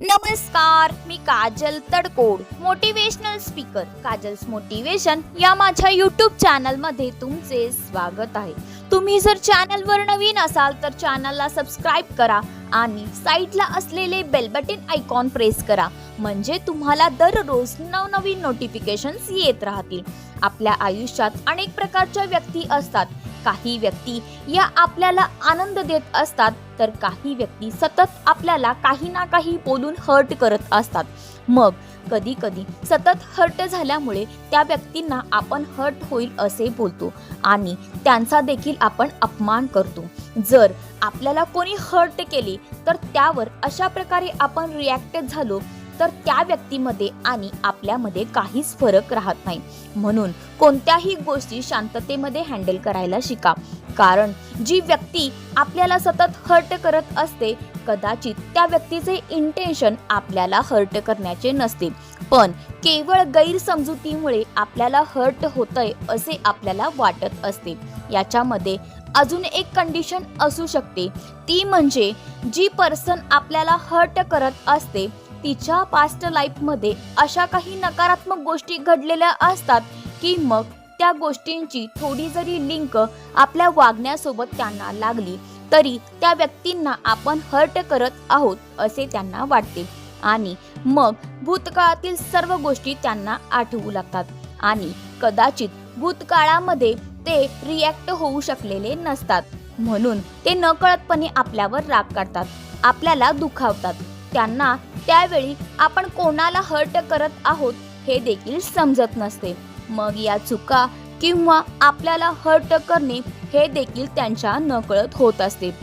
नमस्कार मी Kajal Tadkod motivational speaker Kajal's motivation या माझ्या यूट्यूब चॅनलमध्ये तुमचे स्वागत आहे. तुम्ही जर चॅनलवर नवीन असाल तर चॅनलला सबस्क्राईब करा आणि साईडला असलेले बेल बटन आयकॉन प्रेस करा. म्हणजे तुम्हाला दररोज नवनवीन नोटिफिकेशन्स येत राहतील. आपल्या आयुष्यात अनेक प्रकारच्या व्यक्ती असतात. काही व्यक्ती या आपल्याला आनंद देत असतात तर काही व्यक्ती सतत आपल्याला काही ना काही बोलून हर्ट करत असतात. मग कधी कधी सतत हर्ट झाल्यामुळे त्या व्यक्तींना आपण हर्ट होईल असे बोलतो आणि त्यांचा देखील आपण अपमान करतो. जर आपल्याला कोणी हर्ट केले तर त्यावर अशा प्रकारे आपण रिॲक्ट झालो तर त्या व्यक्तीमध्ये आणि आपल्यामध्ये काहीच फरक राहत नाही. म्हणून कोणत्याही गोष्टी शांततेमध्ये हँडल करायला शिका. कारण जी व्यक्ती आपल्याला सतत हर्ट करत असते कदाचित त्या व्यक्तीचे इंटेन्शन आपल्याला हर्ट करण्याचे नसते. पण केवळ गैरसमजुतीमुळे आपल्याला हर्ट होतंय असे आपल्याला वाटत असते. याच्यामध्ये अजून एक कंडिशन असू शकते. ती म्हणजे जी पर्सन आपल्याला हर्ट करत असते तिच्या पास्ट लाईफमध्ये अशा काही नकारात्मक गोष्टी घडलेल्या असतात की मग त्या गोष्टींची थोडी जरी लिंक आपल्या वागण्यासोबत त्यांना लागली तरी त्या व्यक्तींना आपण हर्ट करत आहोत असे त्यांना वाटते. आणि मग भूतकाळातील सर्व गोष्टी त्यांना आठवू लागतात. आणि कदाचित भूतकाळामध्ये ते रिॲक्ट होऊ शकलेले नसतात. म्हणून ते नकळतपणे आपल्यावर राग काढतात आपल्याला दुखावतात. त्यांना त्यावेळी आपण कोणाला हर्ट करत आहोत हे देखील समजत नसते. मग या चुका किंवा आपल्याला हर्ट करणे हे देखील त्यांच्या नकळत होत असते.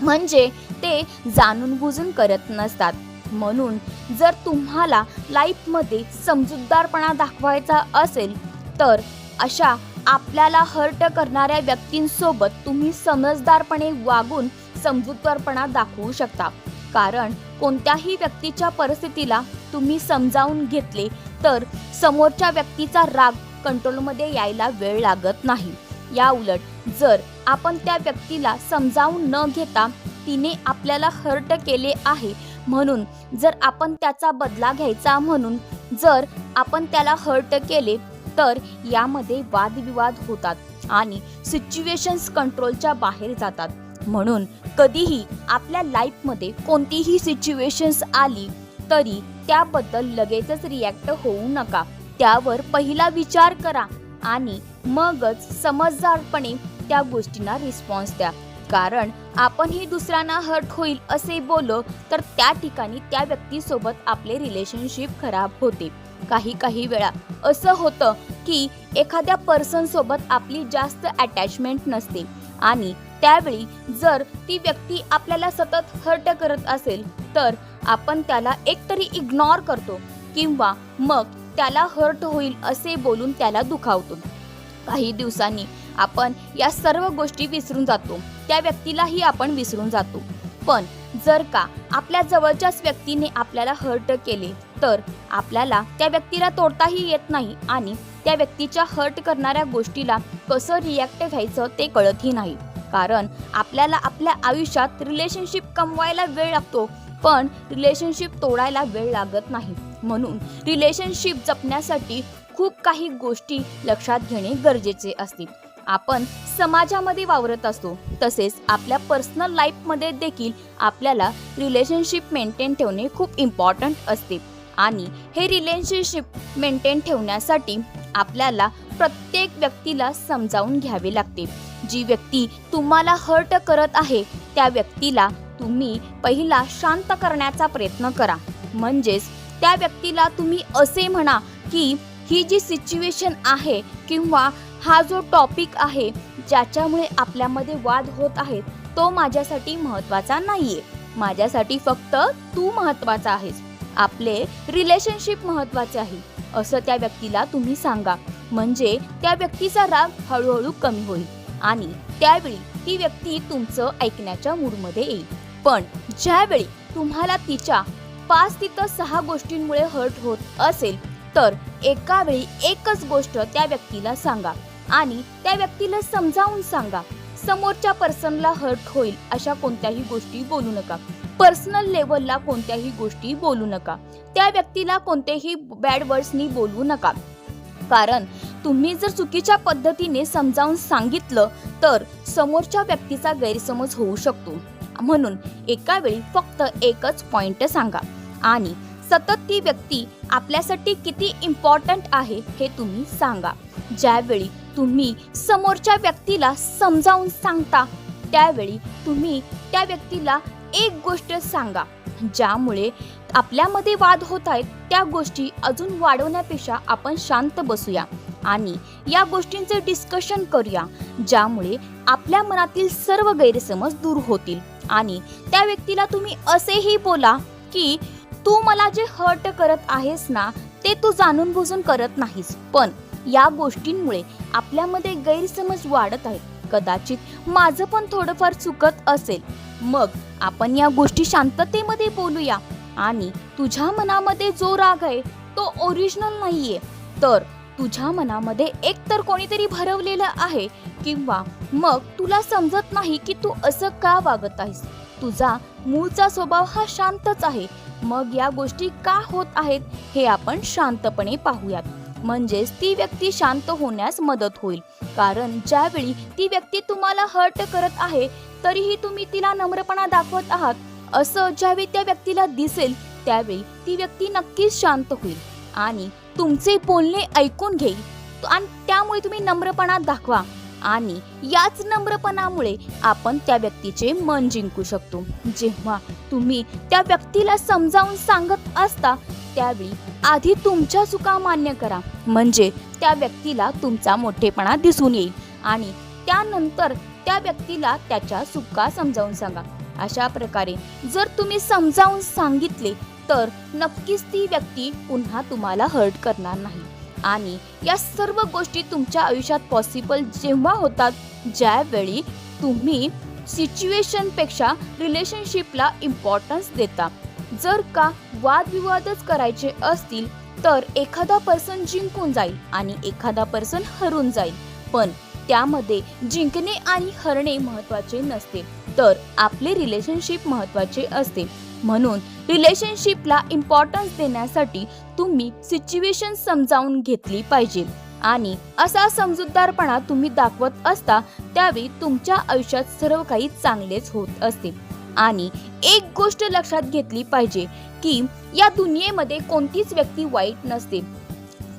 म्हणजे ते जाणून बुजून करत नसतात. म्हणून जर तुम्हाला लाईफमध्ये समजूतदारपणा दाखवायचा असेल तर अशा आपल्याला हर्ट करणाऱ्या व्यक्तींसोबत तुम्ही समजदारपणे वागून समजूतदारपणा दाखवू शकता. कारण कोणत्याही व्यक्तीच्या परिस्थितीला तुम्ही समजावून घेतले तर समोरच्या व्यक्तीचा राग कंट्रोलमध्ये यायला वेळ लागत नाही. या उलट जर आपण त्या व्यक्तीला समजावून न घेता तिने आपल्याला हर्ट केले आहे म्हणून जर आपण त्याचा बदला घ्यायचा म्हणून जर आपण त्याला हर्ट केले तर यामध्ये वादविवाद होतात आणि सिच्युएशन्स कंट्रोलच्या बाहेर जातात. म्हणून कधीही आपल्या लाईफमध्ये कोणतीही सिच्युएशन्स आली तरी त्याबद्दल लगेचच रिॲक्ट होऊ नका. त्यावर पहिला विचार करा आणि मगच समजदारपणे त्या गोष्टींना रिस्पॉन्स द्या. कारण आपणही दुसऱ्यांना हर्ट होईल असे बोललो तर त्या ठिकाणी त्या व्यक्तीसोबत आपले रिलेशनशिप खराब होते. काही काही वेळा असं होतं की एखाद्या पर्सनसोबत आपली जास्त अटॅचमेंट नसते आणि त्यावेळी जर ती व्यक्ती आपल्याला सतत हर्ट करत असेल तर आपण त्याला एकतरी इग्नॉर करतो किंवा मग त्याला हर्ट होईल असे बोलून त्याला दुखावतो. काही दिवसांनी आपण या सर्व गोष्टी विसरून जातो त्या व्यक्तीलाही आपण विसरून जातो. पण जर का आपल्या जवळच्याच व्यक्तीने आपल्याला हर्ट केले तर आपल्याला त्या व्यक्तीला तोडताही येत नाही आणि त्या व्यक्तीच्या हर्ट करणाऱ्या गोष्टीला कसं रिॲक्ट व्हायचं ते कळतही नाही. कारण आपल्याला आपल्या आयुष्यात रिलेशनशिप कमवायला वेळ लागतो पण रिलेशनशिप तोडायला वेळ लागत नाही. म्हणून रिलेशनशिप जपण्यासाठी खूप काही गोष्टी लक्षात घेणे गरजेचे असते. आपण समाजामध्ये वावरत असतो तसेच आपल्या पर्सनल लाईफमध्ये देखील आपल्याला रिलेशनशिप मेंटेन ठेवणे खूप इम्पॉर्टंट असते. आणि हे रिलेशनशिप मेंटेन ठेवण्यासाठी आपल्याला प्रत्येक व्यक्तीला समजावून घ्यावे लागते. जी व्यक्ती तुम्हाला हर्ट करत आहे त्या व्यक्तीला तुम्ही पहिला शांत करण्याचा प्रयत्न करा. म्हणजेच त्या व्यक्तीला तुम्ही असे म्हणा की ही जी सिच्युएशन आहे किंवा हा जो टॉपिक आहे ज्याच्यामुळे आपल्यामध्ये वाद होत आहेत तो माझ्यासाठी महत्त्वाचा नाहीये. माझ्यासाठी फक्त तू महत्त्वाचा आहेस. आपले रिलेशनशिप महत्त्वाचे आहे. असं त्या व्यक्तीला तुम्ही सांगा. म्हणजे त्या व्यक्तीचा राग हळूहळू कमी होईल आणि त्यावेळी ती व्यक्ती तुमचं ऐकण्याच्या मूडमध्ये येईल. पण ज्यावेळी तुम्हाला तिच्या पाच तिथं सहा गोष्टींमुळे हर्ट होत असेल तर एका वेळी एकच गोष्ट त्या व्यक्तीला सांगा आणि त्या व्यक्तीला समजावून सांगा समोरच्या पर्सनला हर्ट होईल अशा कोणत्याही गोष्टी बोलू नका. पर्सनल लेवलला कोणत्याही गोष्टी बोलू नका. त्या व्यक्तीला कोणतेही बॅड वर्ड्सनी बोलवू नका. कारण तुम्ही जर चुकीच्या पद्धतीने समजावून सांगितलं तर समोरच्या व्यक्तीचा गैरसमज होऊ शकतो. म्हणून एका वेळी फक्त एकच पॉइंट सांगा. आणि सतत ती व्यक्ती आपल्यासाठी किती इम्पॉर्टंट आहे हे तुम्ही सांगा. ज्यावेळी तुम्ही समोरच्या व्यक्तीला समजावून सांगता त्यावेळी तुम्ही त्या व्यक्तीला एक गोष्ट सांगा ज्यामुळे आपल्यामध्ये वाद होत आहेत त्या गोष्टी अजून वाढवण्यापेक्षा आपण शांत बसूया. आणि या गोष्टींचे डिस्कशन करूया ज्यामुळे आपल्या मनातील सर्व गैरसमज दूर होतील. आणि त्या व्यक्तीला तुम्ही असेही बोला की तू मला जे हर्ट करत आहेस ना ते तू जाणून बुजून करत नाहीस. पण या गोष्टींमुळे आपल्यामध्ये गैरसमज वाढत आहेत. कदाचित माझं पण थोडंफार चुकत असेल. मग आपण या गोष्टी शांततेमध्ये बोलूया. आणि तुझ्या मनामध्ये जो राग आहे तो ओरिजिनल नाहीये. तर तुझ्या मनामध्ये एकतर कोणीतरी भरवलेलं आहे किंवा मग तुला समजत नाही की तू असं का वागत आहेस. तुझा मूळचा स्वभाव हा शांतच आहे. मग या गोष्टी का होत आहेत हे आपण शांतपणे पाहूयात. म्हणजेच ती व्यक्ती शांत होण्यास मदत होईल. कारण ज्यावेळी ती व्यक्ती तुम्हाला हर्ट करत आहे तरीही तुम्ही तिला नम्रपणा दाखवत आहात. असं ज्यावेळी त्या व्यक्तीला दिसेल त्यावेळी ती व्यक्ती नक्कीच शांत होईल. आणि तुमचे बोलणे ऐकून घेईल. आणि त्यामुळे तुम्ही नम्रपणा दाखवा. आणि याच नम्रपणामुळे आपण त्या व्यक्तीचे मन जिंकू शकतो. जेव्हा तुम्ही त्या व्यक्तीला समजावून सांगत असता त्यावेळी आधी तुमच्या चुका मान्य करा. म्हणजे त्या व्यक्तीला तुमचा मोठेपणा दिसून येईल. आणि त्यानंतर त्या व्यक्तीला त्याच्या चुका समजावून सांगा. अशा प्रकारे जर तुम्ही समजावून सांगितले तर नक्कीच ती व्यक्ती पुन्हा तुम्हाला हर्ट करणार नाही. आणि या सर्व गोष्टी तुमच्या आयुष्यात पॉसिबल जेव्हा होतात ज्यावेळी तुम्ही सिच्युएशनपेक्षा रिलेशनशिपला इम्पॉर्टन्स देता. जर का वादविवादच करायचे असतील तर एखादा पर्सन जिंकून जाईल आणि एखादा पर्सन हरून जाईल. पण त्यामध्ये जिंकणे आणि हरणे महत्त्वाचे नसते. तर आपले रिलेशनशिप महत्त्वाची असते. म्हणून रिलेशनशिपला इम्पॉर्टन्स देण्यासाठी तुम्ही सिच्युएशन समजावून घेतली पाहिजे. आणि असा समजूतदारपणा तुम्ही दाखवत असता त्यावेळी तुमच्या आयुष्यात सर्व काही चांगलेच होत असते. आणि एक गोष्ट लक्षात घेतली पाहिजे की या दुनियेमध्ये कोणतीच व्यक्ती वाईट नसते.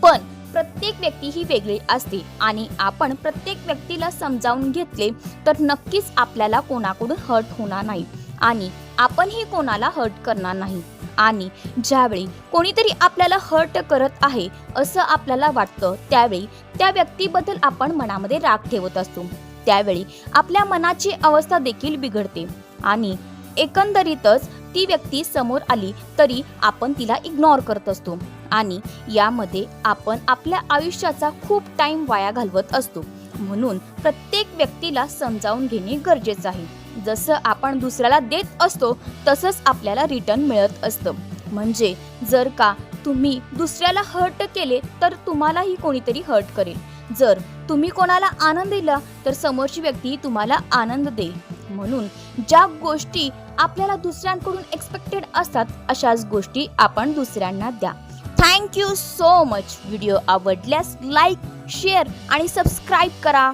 पण प्रत्येक व्यक्ती ही वेगळी असते आणि आपण प्रत्येक व्यक्तीला समजावून घेतले तर नक्कीच आपल्याला कोणाकडून हर्ट होणार नाही आणि आपणही कोणाला हर्ट करणार नाही. आणि ज्यावेळी कोणीतरी आपल्याला हर्ट करत आहे असं आपल्याला वाटतं त्यावेळी त्या व्यक्तीबद्दल आपण मनामध्ये राग ठेवत असतो. त्यावेळी आपल्या मनाची अवस्था देखील बिघडते आणि एकंदरीतच ती व्यक्ती समोर आली तरी आपण तिला इग्नोर करत असतो. आणि यामध्ये आपण आपल्या आयुष्याचा खूप टाइम वाया घालवत असतो. म्हणून प्रत्येक व्यक्तीला समजावून घेणे गरजेचं आहे. जसं आपण दुसऱ्याला देत असतो तसंच आपल्याला रिटर्न मिळत असतं. म्हणजे जर का तुम्ही दुसऱ्याला हर्ट केले तर तुम्हालाही कोणीतरी हर्ट करेल. जर तुम्ही कोणाला आनंद दिला तर समोरची व्यक्ती तुम्हाला आनंद देईल. म्हणून ज्या गोष्टी आपल्याला दुसऱ्यांकडून एक्सपेक्टेड असतात अशाच गोष्टी आपण दुसऱ्यांना द्या. Thank you so much video आवडल्यास लाईक शेअर आणि सबस्क्राईब करा.